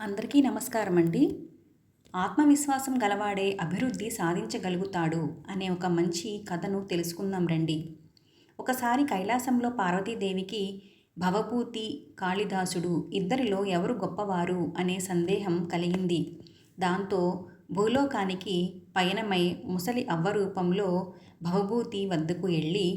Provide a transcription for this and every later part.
అందరికీ నమస్కారం అండి ఆత్మవిశ్వాసం గలవాడే అభివృద్ధి సాధించగలుగుతాడు అనే ఒక మంచి కథను తెలుసుకుందాం రండి. ఒకసారి కైలాసంలో పార్వతీదేవికి భవభూతి కాళిదాసుడు ఇద్దరిలో ఎవరు గొప్పవారు అనే సందేహం కలిగింది. దాంతో భూలోకానికి పయనమై ముసలి అవ్వ రూపంలో భవభూతి వద్దకు వెళ్ళి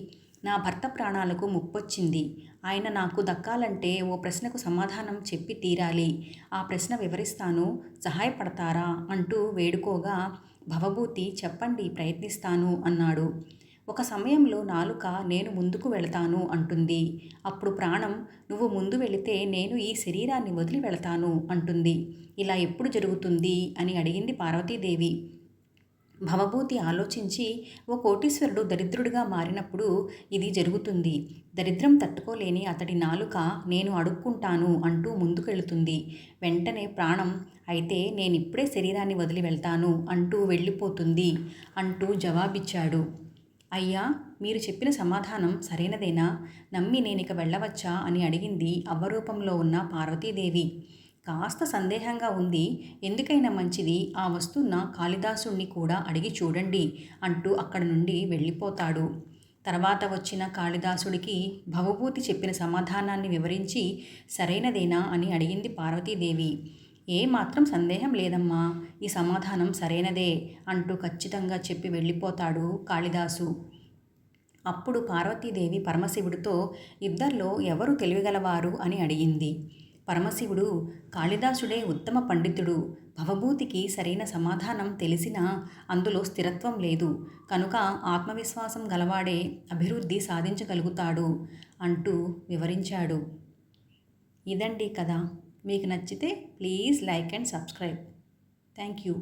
నా భర్త ప్రాణాలకు ముప్పొచ్చింది. ఆయన నాకు దక్కాలంటే ఓ ప్రశ్నకు సమాధానం చెప్పి తీరాలి. ఆ ప్రశ్న వివరిస్తాను. సహాయపడతారా? అంటూ వేడుకోగా భవభూతి చెప్పండి ప్రయత్నిస్తాను అన్నాడు. ఒక సమయంలో నాలుక నేను ముందుకు వెళతాను అంటుంది. అప్పుడు ప్రాణం నువ్వు ముందు వెళితే నేను ఈ శరీరాన్ని వదిలి వెళతాను అంటుంది. ఇలా ఎప్పుడు జరుగుతుంది? అని అడిగింది పార్వతీదేవి. భవభూతి ఆలోచించి ఓ కోటీశ్వరుడు దరిద్రుడిగా మారినప్పుడు ఇది జరుగుతుంది. దరిద్రం తట్టుకోలేని అతడి నాలుక నేను అడుక్కుంటాను అంటూ ముందుకెళుతుంది. వెంటనే ప్రాణం అయితే నేనిప్పుడే శరీరాన్ని వదిలి వెళ్తాను అంటూ వెళ్ళిపోతుంది అంటూ జవాబిచ్చాడు. అయ్యా మీరు చెప్పిన సమాధానం సరైనదేనా? నమ్మి నేనిక వెళ్ళవచ్చా? అని అడిగింది అవ్వరూపంలో ఉన్న పార్వతీదేవి. కాస్త సందేహంగా ఉంది. ఎందుకైనా మంచిది. ఆ వస్తున్న కాళిదాసుణ్ణి కూడా అడిగి చూడండి అంటూ అక్కడి నుండి వెళ్ళిపోతాడు. తర్వాత వచ్చిన కాళిదాసుడికి భవభూతి చెప్పిన సమాధానాన్ని వివరించి సరైనదేనా అని అడిగింది పార్వతీదేవి. ఏ మాత్రం సందేహం లేదమ్మా. ఈ సమాధానం సరైనదే అంటూ ఖచ్చితంగా చెప్పి వెళ్ళిపోతాడు కాళిదాసు. అప్పుడు పార్వతీదేవి పరమశివుడితో ఇద్దరిలో ఎవరు తెలివిగలవారు అని అడిగింది. పరమశివుడు కాళిదాసుడే ఉత్తమ పండితుడు. భవభూతికి సరైన సమాధానం తెలిసినా అందులో స్థిరత్వం లేదు. కనుక ఆత్మవిశ్వాసం గలవాడే అభివృద్ధి సాధించగలుగుతాడు అంటూ వివరించాడు. ఇదండి కదా మీకు నచ్చితే please like and subscribe. Thank you.